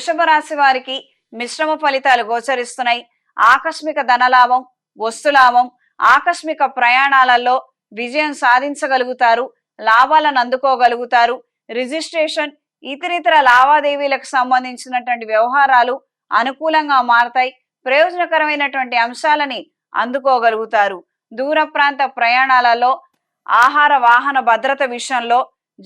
వృషభ రాశి వారికి మిశ్రమ ఫలితాలు గోచరిస్తున్నాయి. ఆకస్మిక ధనలాభం వస్తులాభం ఆకస్మిక ప్రయాణాలలో విజయం సాధించగలుగుతారు లాభాలను అందుకోగలుగుతారు. రిజిస్ట్రేషన్ ఇతరితర లావాదేవీలకు సంబంధించినటువంటి వ్యవహారాలు అనుకూలంగా మారతాయి. ప్రయోజనకరమైనటువంటి అంశాలని అందుకోగలుగుతారు. దూర ప్రాంత ప్రయాణాలలో ఆహార వాహన భద్రత విషయంలో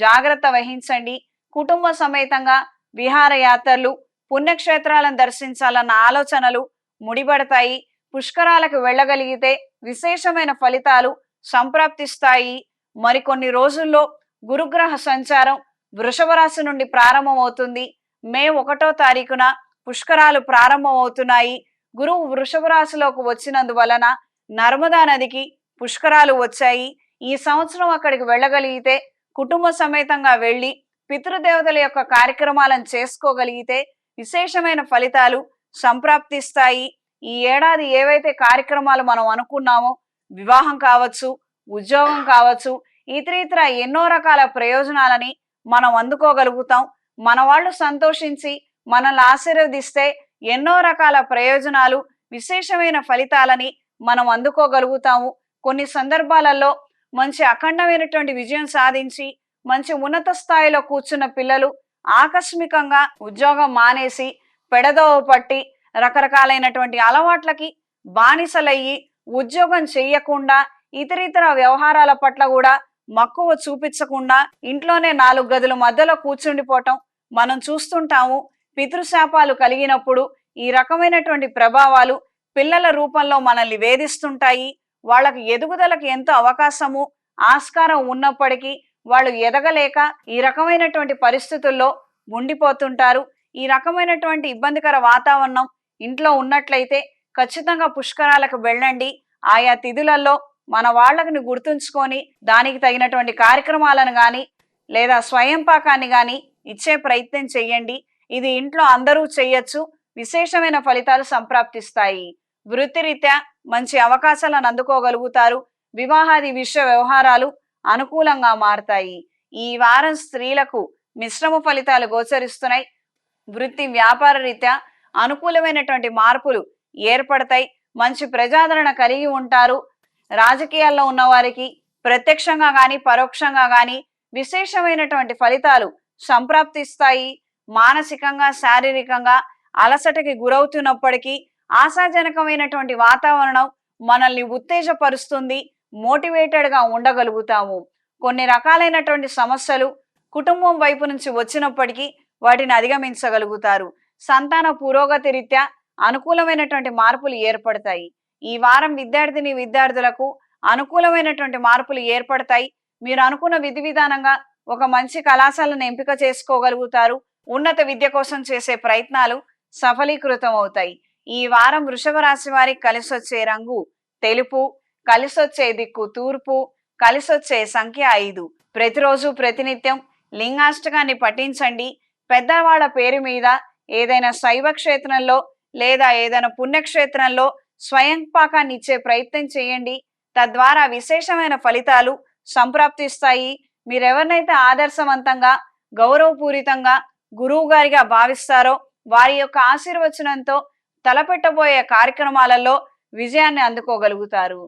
జాగ్రత్త వహించండి. కుటుంబ సమేతంగా విహారయాత్రలు పుణ్యక్షేత్రాలను దర్శించాలన్న ఆలోచనలు ముడిపడతాయి. పుష్కరాలకు వెళ్ళగలిగితే విశేషమైన ఫలితాలు సంప్రాప్తిస్తాయి. మరికొన్ని రోజుల్లో గురుగ్రహ సంచారం వృషభ రాశి నుండి ప్రారంభమవుతుంది. మే ఒకటో తారీఖున పుష్కరాలు ప్రారంభమవుతున్నాయి. గురువు వృషభ రాశిలోకి వచ్చినందువలన నర్మదా నదికి పుష్కరాలు వచ్చాయి. ఈ సంవత్సరం అక్కడికి వెళ్ళగలిగితే కుటుంబ సమేతంగా వెళ్ళి పితృదేవతల యొక్క కార్యక్రమాలను చేసుకోగలిగితే విశేషమైన ఫలితాలు సంప్రాప్తిస్తాయి. ఈ ఏడాది ఏవైతే కార్యక్రమాలు మనం అనుకున్నామో వివాహం కావచ్చు ఉద్యోగం కావచ్చు ఇతరితర ఎన్నో రకాల ప్రయోజనాలని మనం అందుకోగలుగుతాం. మన వాళ్ళు సంతోషించి మనల్ని ఆశీర్వదిస్తే ఎన్నో రకాల ప్రయోజనాలు విశేషమైన ఫలితాలని మనం అందుకోగలుగుతాము. కొన్ని సందర్భాలలో మంచి అఖండమైనటువంటి విజయం సాధించి మంచి ఉన్నత స్థాయిలో కూర్చున్న పిల్లలు ఆకస్మికంగా ఉద్యోగం మానేసి పెడదోవ పట్టి రకరకాలైనటువంటి అలవాట్లకి బానిసలయ్యి ఉద్యోగం చెయ్యకుండా ఇతరితర వ్యవహారాల పట్ల కూడా మక్కువ చూపించకుండా ఇంట్లోనే నాలుగు గదుల మధ్యలో కూర్చుండిపోవటం మనం చూస్తుంటాము. పితృశాపాలు కలిగినప్పుడు ఈ రకమైనటువంటి ప్రభావాలు పిల్లల రూపంలో మనల్ని వేధిస్తుంటాయి. వాళ్ళకి ఎదుగుదలకు ఎంతో అవకాశము ఆస్కారం ఉన్నప్పటికీ వాళ్ళు ఎదగలేక ఈ రకమైనటువంటి పరిస్థితుల్లో ఉండిపోతుంటారు. ఈ రకమైనటువంటి ఇబ్బందికర వాతావరణం ఇంట్లో ఉన్నట్లయితే ఖచ్చితంగా పుష్కరాలకు వెళ్ళండి. ఆయా తిథులలో మన వాళ్ళని గుర్తుంచుకొని దానికి తగినటువంటి కార్యక్రమాలను కానీ లేదా స్వయం పాకాన్ని కానీ ఇచ్చే ప్రయత్నం చేయండి ఇది ఇంట్లో అందరూ చేయొచ్చు విశేషమైన ఫలితాలు సంప్రాప్తిస్తాయి. వృత్తిరీత్యా మంచి అవకాశాలను అందుకోగలుగుతారు. వివాహాది విషయ వ్యవహారాలు అనుకూలంగా మారతాయి. ఈ వారం స్త్రీలకు మిశ్రమ ఫలితాలు గోచరిస్తున్నాయి. వృత్తి వ్యాపార రీత్యా అనుకూలమైనటువంటి మార్పులు ఏర్పడతాయి. మంచి ప్రజాదరణ కలిగి ఉంటారు. రాజకీయాల్లో ఉన్నవారికి ప్రత్యక్షంగా కానీ పరోక్షంగా కానీ విశేషమైనటువంటి ఫలితాలు సంప్రాప్తిస్తాయి. మానసికంగా శారీరకంగా అలసటకి గురవుతున్నప్పటికీ ఆశాజనకమైనటువంటి వాతావరణం మనల్ని ఉత్తేజపరుస్తుంది. మోటివేటెడ్గా ఉండగలుగుతాము. కొన్ని రకాలైనటువంటి సమస్యలు కుటుంబం వైపు నుంచి వచ్చినప్పటికీ వాటిని అధిగమించగలుగుతారు. సంతాన పురోగతి రీత్యా అనుకూలమైనటువంటి మార్పులు ఏర్పడతాయి. ఈ వారం విద్యార్థిని విద్యార్థులకు అనుకూలమైనటువంటి మార్పులు ఏర్పడతాయి. మీరు అనుకున్న విధి విధానంగా ఒక మంచి కళాశాలను ఎంపిక చేసుకోగలుగుతారు. ఉన్నత విద్య కోసం చేసే ప్రయత్నాలు సఫలీకృతం అవుతాయి ఈ వారం వృషభ రాశి వారికి కలిసొచ్చే రంగు తెలుపు కలిసొచ్చే దిక్కు తూర్పు కలిసొచ్చే సంఖ్య ఐదు. ప్రతిరోజు ప్రతినిత్యం లింగాష్టకాన్ని పఠించండి. పెద్దవాళ్ళ పేరు మీద ఏదైనా శైవ క్షేత్రంలో లేదా ఏదైనా పుణ్యక్షేత్రంలో స్వయంపాకాన్ని ఇచ్చే ప్రయత్నం చేయండి. తద్వారా విశేషమైన ఫలితాలు సంప్రాప్తిస్తాయి. మీరెవరినైతే ఆదర్శవంతంగా గౌరవపూరితంగా గురువు గారిగా భావిస్తారో వారి యొక్క ఆశీర్వచనంతో తలపెట్టబోయే కార్యక్రమాలలో విజయాన్ని అందుకోగలుగుతారు.